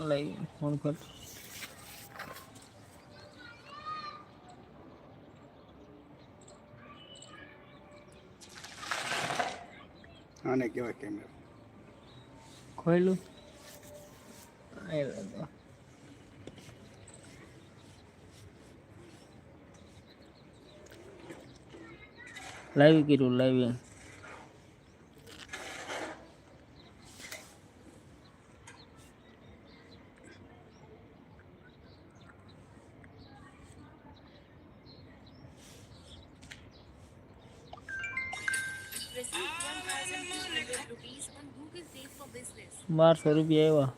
લઈ ફોન કર આને કહેવાય કેમેરો. ખોયલું? તો. લાઈવ કર્યું લાઈવ બારસો રૂપિયા એવા.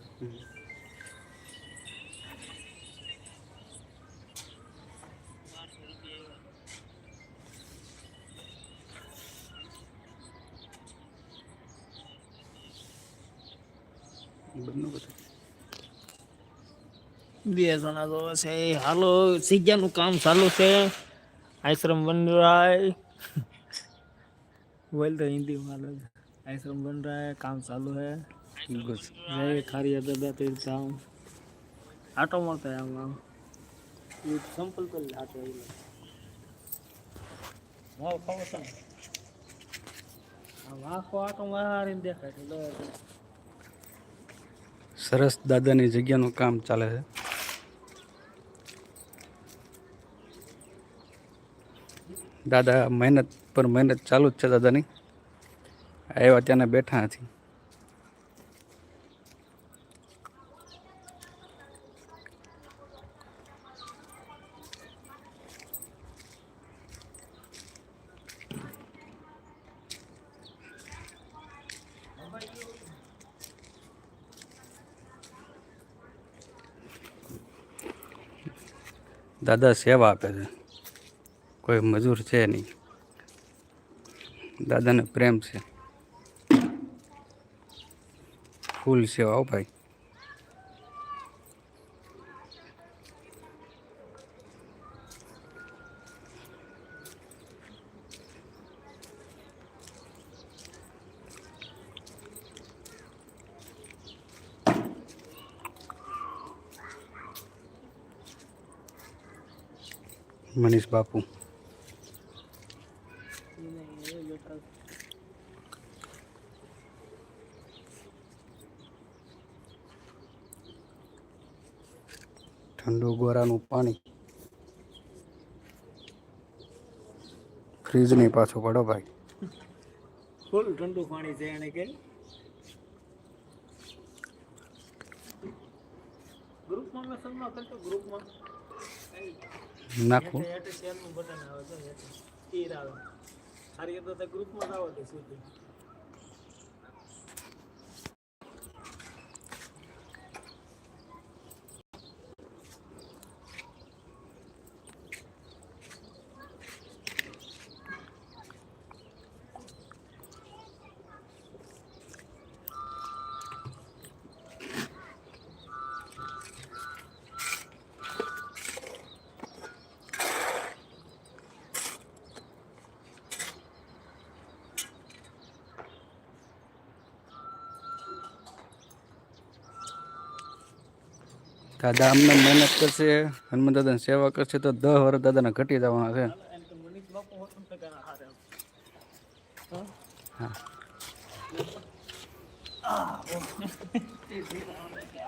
બે જણા જોવે છે. હાલો સીજાનું કામ ચાલુ છે. આશ્રમ બન रहा है बोल तो हिंदी में हालो आश्रम बन रहा है काम चालू है બસ जय खारिया दादा तीर्थ धाम आटो मारता है हम ये संपल कर ले आटो ये વાહ ખાવ છે આ વાંકો આટો મારીને દેખાય છે લો. સરસ દાદાની જગ્યાનું કામ ચાલે છે દાદા મહેનત પર મહેનત ચાલુ જ છે દાદાની. આવ્યા ત્યાંના બેઠા નથી. દાદા સેવા આપે છે. કોઈ મજૂર છે નહીં. દાદાને પ્રેમ છે. ફૂલ છે આવો ભાઈ. મનીષ બાપુ. ઠંડુ ગોરાનું પાણી. ફ્રીજ નહીં પાછું પડો ભાઈ. ફૂલ ઠંડુ પાણી છે એને કે. ગ્રુપમાં માં કરતો ગ્રુપમાં. નાખું. બટન આવે છે આવે. સારી રીતે ગ્રુપમાં જ આવે તે સીધું દાદા અમને મહેનત કરશે હનુમાન દાદાની સેવા કરશે, તો દસ વર્ષ દાદાને ઘટી જવાના છે.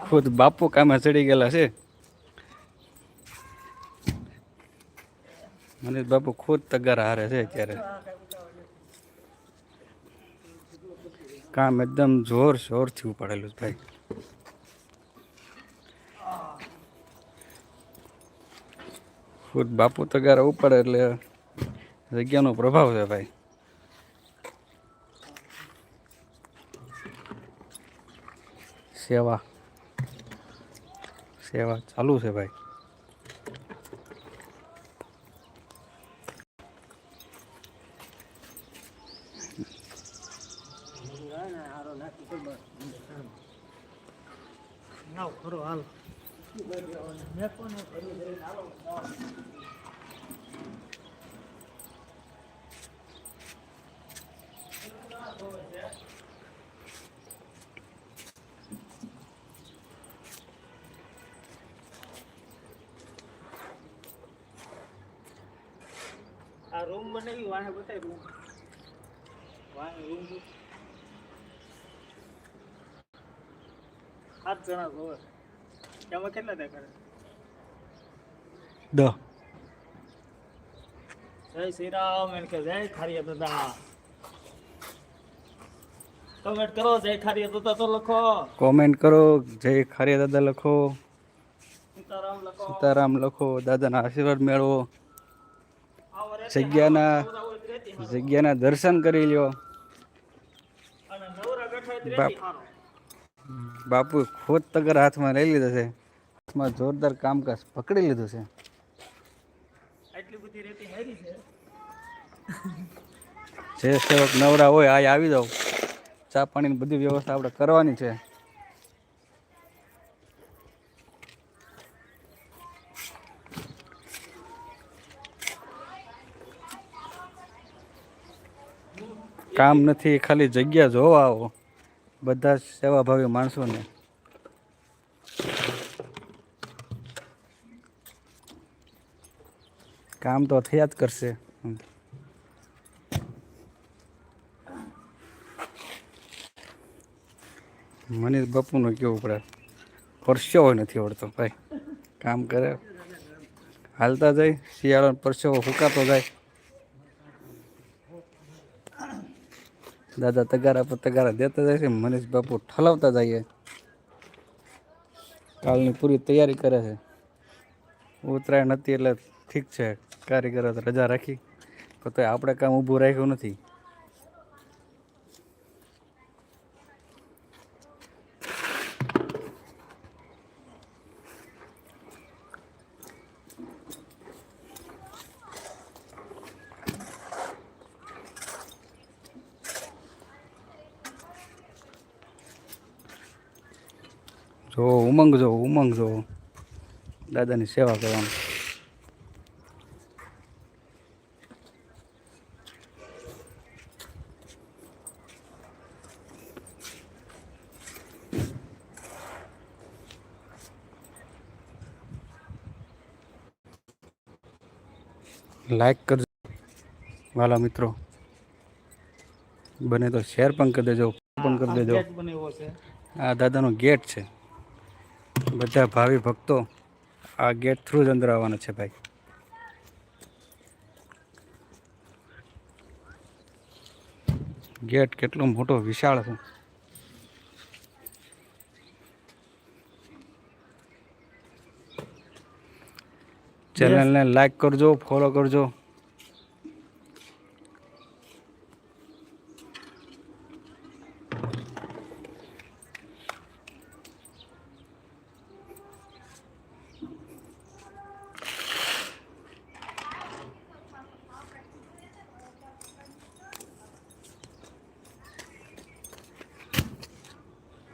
ખુદ બાપુ કામે ચડી ગયેલા છે. મનીષ બાપુ ખુદ તગાર હારે છે અત્યારે. કામ એકદમ જોર શોરથી ઉપાડેલું ભાઈ. ખુદ બાપુ તગારા ઉપાડે એટલે જગ્યાનો પ્રભાવ છે ભાઈ. સેવા. સેવા ચાલુ છે ભાઈ. આ રૂમ બનાવી વાહે બતાય રૂમ વાહે રૂમ સાત જણા જોવે એમાં કેટલા થાય કરે દહ જય શ્રી રામ એમ કે જય ખારી દાદા. કમેન્ટ કરો જય ખારિયા દાદા તો લખો. કોમેન્ટ કરો જય ખારિયા દાદા લખો. સીતારામ લખો. સીતારામ લખો દાદાના આશીર્વાદ મેળવો. જગ્યાના. જગ્યાના દર્શન કરી લ્યો. બાપુ ખોદ તગર હાથમાં લઈ લીધો છે. હાથમાં જોરદાર કામકાજ પકડી લીધું છે આટલી બધી રેતી હારી છે જે સેવક નવરા હોય આ આવી જાવ. ચા પાણીની બધી વ્યવસ્થા આપણે કરવાની છે. કામ નથી, ખાલી જગ્યા જોવા આવો. બધા સેવાભાવી માણસોને. કામ તો થયા જ કરશે. મને બાપુનું કેવું પડે પરસેવો નથી આવડતો, ભાઈ. કામ કરે, હાલતા જાય, શિયાળો પરસેવો ફૂંકાતો જાય. દાદા તગારા પર તગારા દેતા જાય છે, મનીષ બાપુ ઠલાવતા જઈએ કાલની પૂરી તૈયારી કરે છે. ઉત્તરાયણ હતી એટલે ઠીક છે. કારીગરો તો રજા રાખી. પણ તોય આપણે કામ ઊભું રાખ્યું નથી. જો, ઉમંગ જો ઉમંગ જો. દાદાની સેવા કરવાનું. લાઈક કરજો. વાલા મિત્રો, બને તો શેર પણ કરી દેજો પણ કરી દેજો. આ દાદાનો ગેટ છે. બધા ભાવિ ભક્તો આ ગેટ થ્રુ જ અંદર આવવાના છે ભાઈ. ગેટ કેટલો મોટો વિશાળ છે. ચેનલને લાઈક કરજો ફોલો કરજો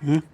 હમ